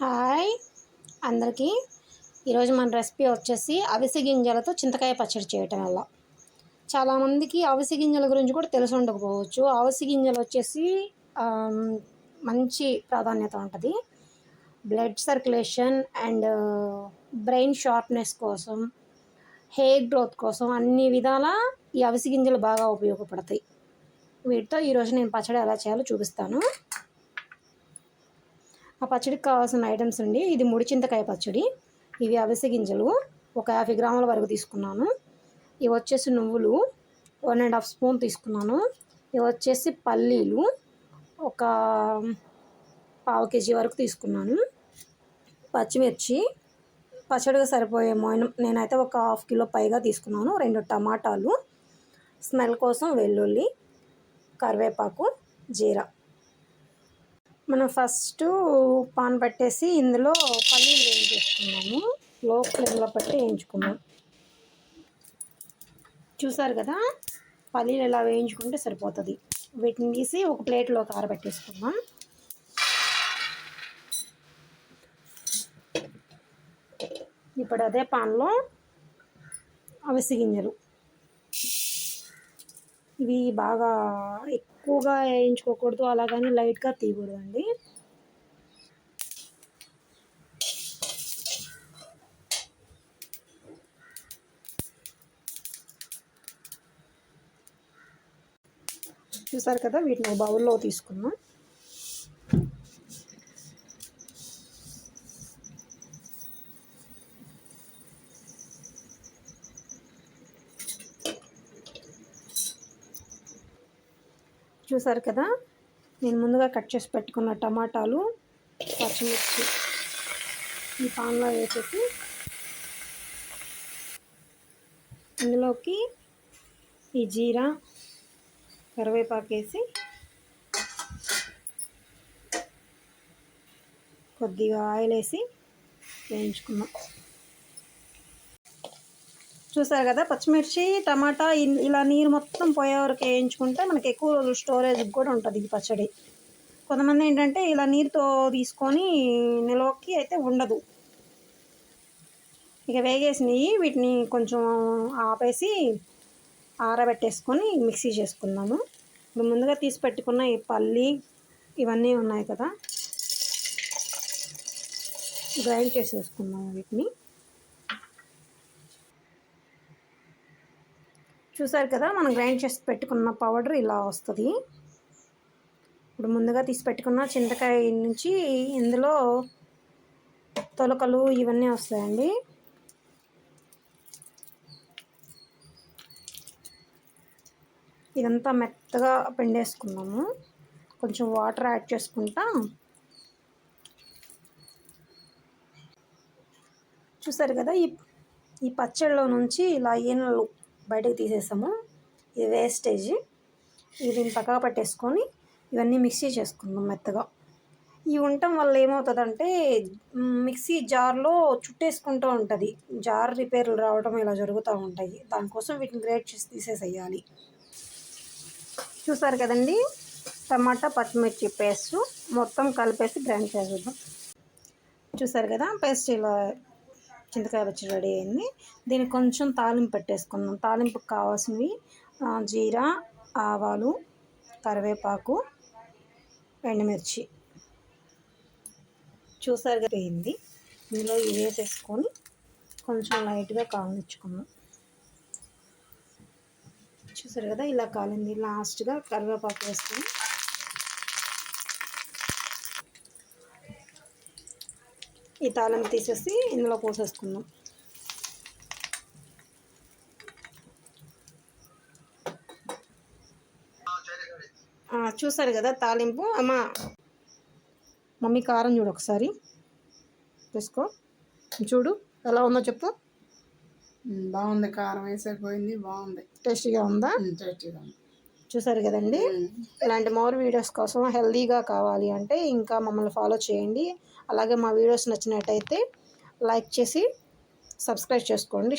Hi అందరికీ. ఈరోజు మన రెసిపీ వచ్చేసి అవిసె గింజలతో చింతకాయ పచ్చడి చేయటం వల్ల. చాలామందికి అవిసె గింజల గురించి కూడా తెలిసి ఉండకపోవచ్చు. అవిసె గింజలు వచ్చేసి మంచి ప్రాధాన్యత ఉంటుంది. Blood circulation and brain sharpness కోసం హెయిర్ గ్రోత్ కోసం అన్ని విధాల ఈ అవిసె గింజలు బాగా ఉపయోగపడతాయి. వీటితో ఈరోజు నేను పచ్చడి ఎలా చేయాలో చూపిస్తాను. ఆ పచ్చడికి కావాల్సిన ఐటమ్స్ అండి. ఇది ముడి చింతకాయ పచ్చడి. ఇవి అవిసె గింజలు. ఒక యాభై గ్రాముల వరకు తీసుకున్నాను. ఇవి వచ్చేసి నువ్వులు. వన్ అండ్ హాఫ్ స్పూన్ తీసుకున్నాను. ఇవి వచ్చేసి పల్లీలు. ఒక పావు కేజీ వరకు తీసుకున్నాను. పచ్చిమిర్చి. పచ్చడిగా సరిపోయే మోయిన నేనైతే ఒక హాఫ్ కిలో పైగా తీసుకున్నాను. రెండు టమాటాలు. స్మెల్ కోసం వెల్లుల్లి కరివేపాకు జీరా. మనం ఫస్ట్ పాన్ పట్టేసి ఇందులో పల్లీలు వేయించేసుకున్నాము. లో ఫ్లేమ్లో పట్టి వేయించుకున్నాం. చూసారు కదా? పల్లీలు ఇలా వేయించుకుంటే సరిపోతుంది. వీటిని తీసి ఒక ప్లేట్లో కారబెట్టేసుకుందాం. ఇప్పుడు అదే పాన్లో అవిసి గింజలు. ఇవి బాగా ఎక్కువగా వేయించుకోకూడదు అలాగని లైట్గా తీయకూడదండి. చూసారు కదా వీటిని బౌల్లో తీసుకున్నాం. చూసారు కదా? నేను ముందుగా కట్ చేసి పెట్టుకున్న టమాటాలు పచ్చిమిర్చి ఈ పాన్లో వేసేసి ఇందులోకి ఈ జీరా కరివేపాకు వేసి కొద్దిగా ఆయిల్ వేసి వేయించుకున్నాం. చూసారు కదా? పచ్చిమిర్చి టమాటా ఇలా నీరు మొత్తం పోయే వరకు వేయించుకుంటే మనకి ఎక్కువ రోజులు స్టోరేజ్ కూడా ఉంటుంది ఈ పచ్చడి. కొంతమంది ఏంటంటే ఇలా నీరుతో తీసుకొని నిలవకి అయితే ఉండదు. ఇక వేగేసినవి వీటిని కొంచెం ఆపేసి ఆరబెట్టేసుకొని మిక్సీ చేసుకుందాము. ఇప్పుడు ముందుగా తీసి పెట్టుకున్న ఈ పల్లి ఇవన్నీ ఉన్నాయి కదా? గ్రైండ్ చేసేసుకుందాము వీటిని. చూసారు కదా మనం గ్రైండ్ చేసి పెట్టుకున్న పౌడర్ ఇలా వస్తుంది. ఇప్పుడు ముందుగా తీసి పెట్టుకున్న చింతకాయ నుంచి ఇందులో తొలకలు ఇవన్నీ వస్తాయండి. ఇదంతా మెత్తగా పిండేసుకున్నాము. కొంచెం వాటర్ యాడ్ చేసుకుంటా. చూసారు కదా ఈ ఈ పచ్చళ్ళలో నుంచి ఇలా ఈనెలు బయటకు తీసేసాము ఇది వేస్టేజ్ ఇది దీన్ని పక్కగా పట్టేసుకొని ఇవన్నీ మిక్సీ చేసుకుందాం మెత్తగా. ఇవి ఉండటం వల్ల ఏమవుతుందంటే మిక్సీ జార్లో చుట్టేసుకుంటూ ఉంటుంది. జార్ రిపేర్లు రావడం ఇలా జరుగుతూ ఉంటాయి. దానికోసం వీటిని గ్రేట్ చేసి తీసేసేయాలి. చూసారు కదండి? టమాటా పచ్చిమిర్చి పేస్ట్ మొత్తం కలిపేసి గ్రైండ్ చేసేద్దాం. చూసారు కదా? పేస్ట్ ఇలా చింతకాయ పచ్చడి రెడీ అయింది. దీనికి కొంచెం తాలింపు పెట్టేసుకుందాం. తాలింపుకి కావాల్సినవి జీరా ఆవాలు కరివేపాకు ఎండుమిర్చి. చూసారు పోయింది ఇందులో ఇవి వేసేసుకొని కొంచెం లైట్గా కాల్చుకుందాం చూసారు కదా ఇలా కాలింది. లాస్ట్గా కరివేపాకు వేసుకొని ఈ తాళం తీసేసి ఇందులో పోసేసుకుందాం. చూసారు కదా తాలింపు అమ్మ మమ్మీ కారం చూడు ఒకసారి. తీసుకో చూడు ఎలా ఉందో చెప్పు. బాగుంది కారం వేసైపోయింది బాగుంది. టేస్టీగా ఉందా? టేస్టీగా ఉంది. చూసారు కదండి? ఇలాంటి మోర్ వీడియోస్ కోసం హెల్తీగా కావాలి అంటే ఇంకా మమ్మల్ని ఫాలో చేయండి. అలాగే మా వీడియోస్ నచ్చినట్టయితే లైక్ చేసి సబ్స్క్రైబ్ చేసుకోండి.